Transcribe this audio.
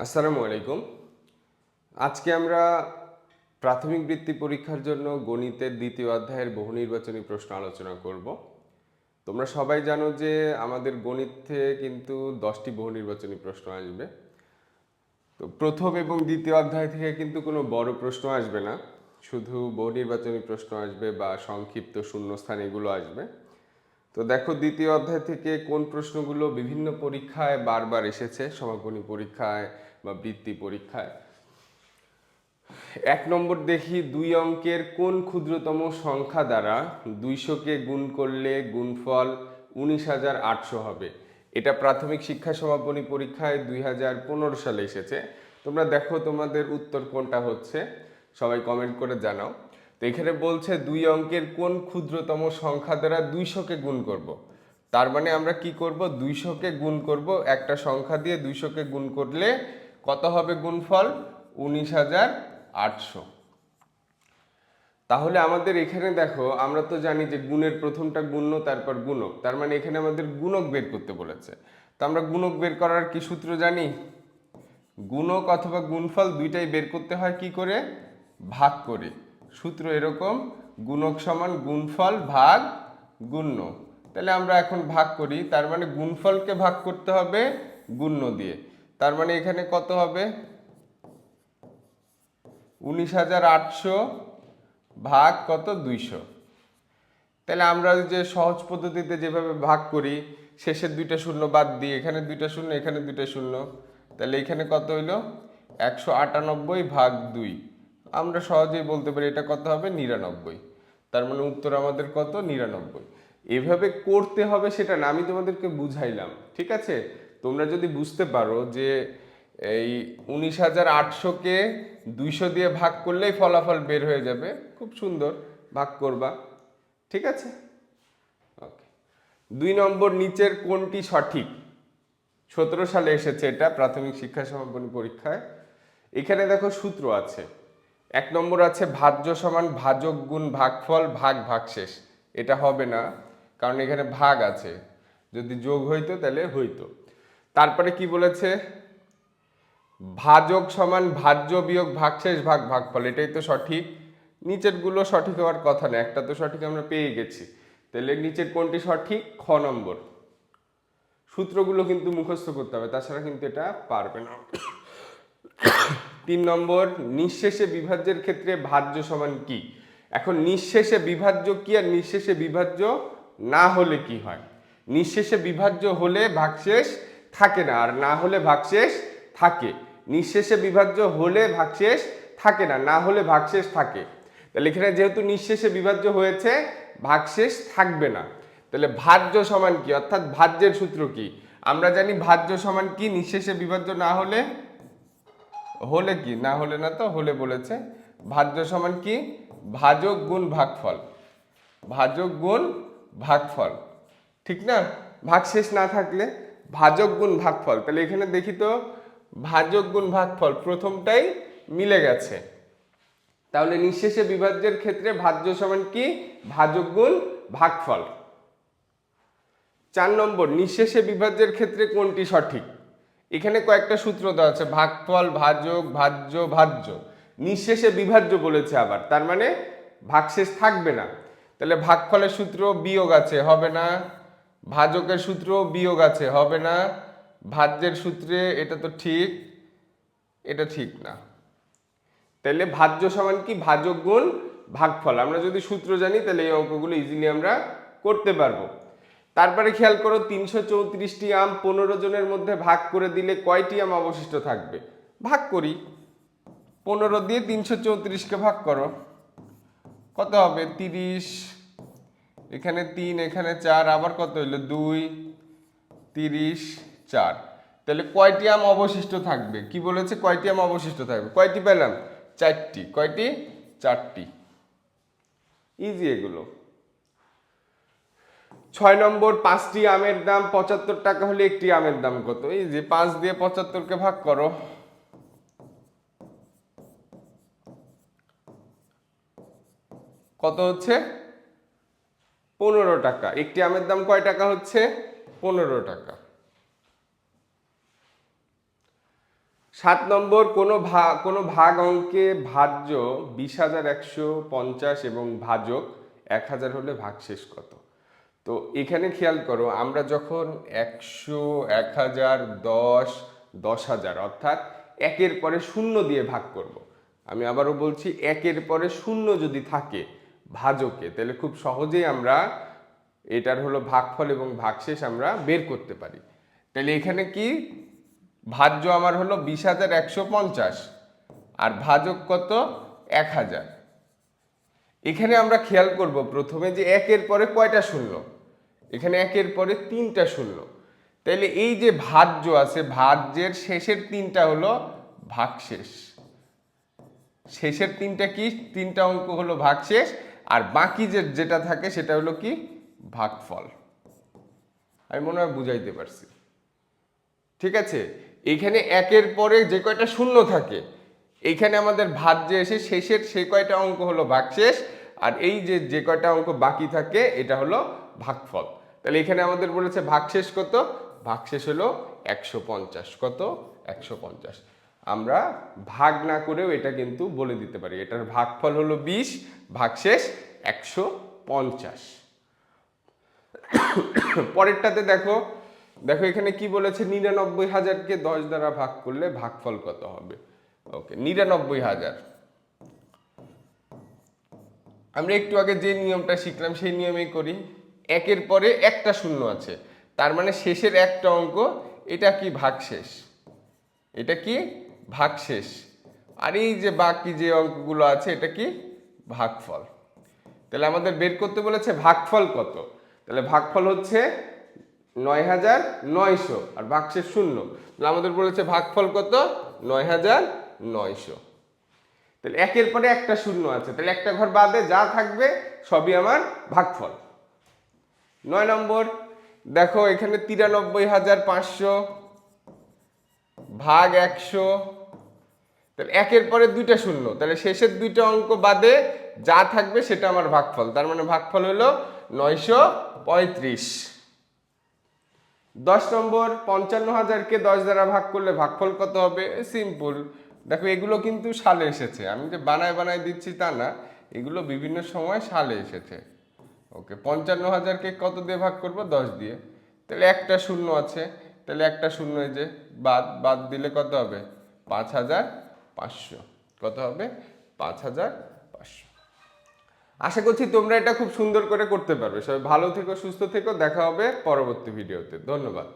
আসসালামু আলাইকুম। আজকে আমরা প্রাথমিক বৃত্তি পরীক্ষার জন্য গণিতের দ্বিতীয় অধ্যায়ের বহু নির্বাচনী প্রশ্ন আলোচনা করব। তোমরা সবাই জানো যে আমাদের গণিত থেকে কিন্তু দশটি বহু নির্বাচনী প্রশ্ন আসবে। তো প্রথম এবং দ্বিতীয় অধ্যায় থেকে কিন্তু কোনো বড় প্রশ্ন আসবে না। শুধু বহু নির্বাচনী প্রশ্ন আসবে বা সংক্ষিপ্ত শূন্যস্থান এগুলো আসবে। তো দেখো দ্বিতীয় অধ্যায় থেকে কোন প্রশ্নগুলো বিভিন্ন পরীক্ষায় বারবার এসেছে? সমাপনী পরীক্ষায় বা বৃত্তি পরীক্ষায়। এক নম্বর দেখি দুই অঙ্কের কোন ক্ষুদ্রতম সংখ্যা দ্বারা দুইশোকে গুণ করলে গুণফল উনিশ হাজার আটশো হবে? এটা প্রাথমিক শিক্ষা সমাপনী পরীক্ষায় দুই হাজার পনেরো সালে এসেছে। তোমরা দেখো তোমাদের উত্তর কোনটা হচ্ছে। সবাই কমেন্ট করে জানাও। তো এখানে বলছে দুই অঙ্কের কোন ক্ষুদ্রতম সংখ্যা দ্বারা দুইশোকে গুণ করব। তার মানে আমরা কি করব? দুইশোকে গুণ করব। একটা সংখ্যা দিয়ে দুইশোকে গুণ করলে কত হবে গুণফল? উনিশ হাজার আটশো। তাহলে আমাদের এখানে দেখো, আমরা তো জানি যে গুণের প্রথমটা গুণ্য, তারপর গুণক। তার মানে এখানে আমাদের গুণক বের করতে বলেছে। তো আমরা গুণক বের করার কি সূত্র জানি? গুণক অথবা গুণফল দুইটাই বের করতে হয় কি করে? ভাগ করে। সূত্র এরকম, গুণক সমান গুণফল ভাগ গুণ্য। তাহলে আমরা এখন ভাগ করি, তার মানে গুণফলকে ভাগ করতে হবে গুণ্য দিয়ে। তার মানে এখানে কত হবে? উনিশ হাজার আটশো ভাগ কত? দুইশো। তাহলে আমরা যে সহজ পদ্ধতিতে যেভাবে ভাগ করি, শেষের দুইটা শূন্য বাদ দিই এখানে দুইটা শূন্য, এখানে দুইটা শূন্য, তাহলে এখানে কত হইল? একশো আটানব্বই ভাগ দুই। আমরা সহজেই বলতে পারি এটা কত হবে? নিরানব্বই। তার মানে উত্তর আমাদের কত? নিরানব্বই। এভাবে করতে হবে সেটা না, আমি তোমাদেরকে বুঝাইলাম, ঠিক আছে? তোমরা যদি বুঝতে পারো যে এই উনিশ হাজার আটশোকে দুইশো দিয়ে ভাগ করলেই ফলাফল বের হয়ে যাবে, খুব সুন্দর, ভাগ করবা, ঠিক আছে? ওকে দুই নম্বর নিচের কোনটি সঠিক? সতেরো সালে এসেছে এটা, প্রাথমিক শিক্ষা সমাপনী পরীক্ষায়। এখানে দেখো সূত্র আছে। এক নম্বর আছে ভাজ্য সমান ভাজক গুণ ভাগফল ভাগ ভাগশেষ। এটা হবে না, কারণ এখানে ভাগ আছে। যদি যোগ হইতো তাহলে হইতো। তারপরে কি বলেছে? ভাজক সমান ভাজ্য বিয়োগ ভাগশেষ ভাগ ভাগফল, এটাই তো সঠিক। নিচেরগুলো সঠিক হওয়ার কথা না, একটা তো সঠিক আমরা পেয়ে গেছি। তাহলে নিচের কোনটি সঠিক? খ নম্বর। সূত্রগুলো কিন্তু মুখস্থ করতে হবে, তাছাড়া কিন্তু এটা পারবে না। তিন নম্বর, নিঃশেষে বিভাজ্যের ক্ষেত্রে ভাজ্য সমান কি? এখন নিঃশেষে বিভাজ্য কি আর নিঃশেষে বিভাজ্য না হলে কি হয়? নিঃশেষে বিভাজ্য হলে ভাগশেষ থাকে না, আর না হলে ভাগশেষ থাকে। নিঃশেষে বিভাজ্য হলে ভাগশেষ থাকে না না হলে ভাগশেষ থাকে। তাহলে এখানে যেহেতু নিঃশেষে বিভাজ্য হয়েছে, ভাগশেষ থাকবে না। তাহলে ভাজ্য সমান কি? অর্থাৎ ভাজ্যের সূত্র কি? আমরা জানি ভাজ্য সমান কি? নিঃশেষে বিভাজ্য না হলে হলে কি? না হলে না তো হলে বলেছে। ভাজ্য সমান কি? ভাজক গুণ ভাগফল। ভাজক গুণ ভাগফল। ঠিক না? ভাগশেষ না থাকলে ভাজক গুণ ভাগফল। তাহলে এখানে দেখি তো, ভাজক গুণ ভাগফল প্রথমটাই মিলে গেছে। তাহলে নিঃশেষে বিভাজ্যের ক্ষেত্রে ভাজ্য সমান কি? ভাজক গুণ ভাগফল। চার নম্বর, নিঃশেষে বিভাজ্যের ক্ষেত্রে কোনটি সঠিক? এখানে কয়েকটা সূত্র দেওয়া আছে, ভাগফল, ভাজক, ভাজ্য ভাজ্য। নিঃশেষে বিভাজ্য বলেছে আবার, তার মানে ভাগশেষ থাকবে না। তাহলে ভাগফলের সূত্র বিয়োগ আছে, হবে না। ভাজকের সূত্র বিয়োগ আছে, হবে না। ভাজ্যের সূত্রে এটা তো ঠিক, এটা ঠিক না। তাহলে ভাজ্য সমান কি? ভাজক গুণ ভাগফল। আমরা যদি সূত্র জানি, তাহলে এই অঙ্কগুলো ইজিলি আমরা করতে পারব। তারপরে খেয়াল করো তিনশো চৌত্রিশটি আম পনেরো জনের মধ্যে ভাগ করে দিলে কয়টি আম অবশিষ্ট থাকবে? ভাগ করি। পনেরো দিয়ে তিনশো চৌত্রিশকে ভাগ করো। কত হবে? তিরিশ, এখানে তিন, এখানে চার, আবার কত হইল? দুই, তিরিশ, চার। তাহলে কয়টি আম অবশিষ্ট থাকবে? কি বলেছে? কয়টি আম অবশিষ্ট থাকবে? কয়টি পেলাম? চারটি। কয়টি? চারটি। ইজি এগুলো। ছয় নম্বর, পাঁচটি আমের দাম পঁচাত্তর টাকা হলে একটি আমের দাম কত? এই যে পাঁচ দিয়ে পঁচাত্তরকে ভাগ করো। কত হচ্ছে? পনেরো টাকা। একটি আমের দাম কয় টাকা হচ্ছে? পনেরো টাকা। সাত নম্বর, কোনো ভাগ কোনো ভাগ অঙ্কে ভাজ্য বিশ হাজার একশো পঞ্চাশ এবং ভাজক এক হাজার হলে ভাগশেষ কত? তো এখানে খেয়াল করো, আমরা যখন একশো, এক হাজার, দশ দশ হাজার অর্থাৎ একের পরে শূন্য দিয়ে ভাগ করব। আমি আবারও বলছি একের পরে শূন্য যদি থাকে ভাজকে, তাহলে খুব সহজেই আমরা এটার হলো ভাগফল এবং ভাগশেষ আমরা বের করতে পারি। তাহলে এখানে কি? ভাজ্য আমার হলো বিশ হাজার একশো পঞ্চাশ আর ভাজক কত? এক হাজার। এখানে আমরা খেয়াল করব প্রথমে যে একের পরে কয়টা শূন্য? এখানে একের পরে তিনটা শূন্য। তাইলে এই যে ভাজ্য আছে, ভাজ্যের শেষের তিনটা হলো ভাগশেষ। শেষের তিনটা কি? তিনটা অঙ্ক হলো ভাগশেষ, আর বাকি যে যেটা থাকে সেটা হলো কি? ভাগফল। আমি মনে হয় বুঝাইতে পারছি। ঠিক আছে? এখানে একের পরে যে কয়টা শূন্য থাকে এইখানে আমাদের ভাজ্যে এসে শেষের সে কয়টা অঙ্ক হলো ভাগশেষ, আর এই যে যে কয়টা অঙ্ক বাকি থাকে, এটা হলো ভাগফল। তাহলে এখানে আমাদের বলেছে ভাগশেষ কত? ভাগশেষ হলো একশো পঞ্চাশ। কত? একশো পঞ্চাশ। আমরা ভাগ না করেও এটা কিন্তু বলে দিতে পারি। এটার ভাগফল হলো বিশ, ভাগশেষ একশো পঞ্চাশ। পরেরটাতে দেখো দেখো এখানে কি বলেছে? নিরানব্বই হাজারকে দশ দ্বারা ভাগ করলে ভাগফল কত হবে? ওকে, নিরানব্বই হাজার। আমরা একটু আগে যে নিয়মটা শিখলাম, সেই নিয়মেই করি। একের পরে একটা শূন্য আছে। তার মানে শেষের একটা অঙ্ক, এটা কি ভাগশেষ? এটা কি ভাগশেষ? আর এই যে বাকি যে অঙ্কগুলো আছে, এটা কি ভাগফল? তাহলে আমাদের বের করতে বলেছে ভাগফল কত? তাহলে ভাগফল হচ্ছে নয় হাজার নয়শো আর ভাগশেষ শূন্য। তাহলে আমাদের বলেছে ভাগফল কত? নয় হাজার নয়শো। তাহলে একের পরে একটা শূন্য আছে। তাহলে একটা ঘর বাদে যা থাকবে সবই আমার ভাগফল। নয় নম্বর, দেখো এখানে তিরানব্বই হাজার পাঁচশো ভাগ একশো। তাহলে একের পরে দুইটা শূন্য। তাহলে শেষের দুইটা অঙ্ক বাদে যা থাকবে সেটা আমার ভাগফল। তার মানে ভাগফল হলো নয়শো পঁয়ত্রিশ। দশ নম্বর, পঞ্চান্ন হাজারকে দশ দ্বারা ভাগ করলে ভাগফল কত হবে? সিম্পল। দেখো এগুলো কিন্তু সালে এসেছে। আমি যে বানায় বানায় দিচ্ছি তা না, এগুলো বিভিন্ন সময় সালে এসেছে। ওকে পঞ্চান্ন হাজারকে কত দিয়ে ভাগ করব? দশ দিয়ে। তাহলে একটা শূন্য আছে। তাহলে একটা শূন্য যে বাদ বাদ দিলে কত হবে? পাঁচ হাজার পাঁচশো। কত হবে? পাঁচ হাজার পাঁচশো। আশা করছি তোমরা এটা খুব সুন্দর করে করতে পারবে। সবাই ভালো থেকো, সুস্থ থেকো। দেখা হবে পরবর্তী ভিডিওতে। ধন্যবাদ।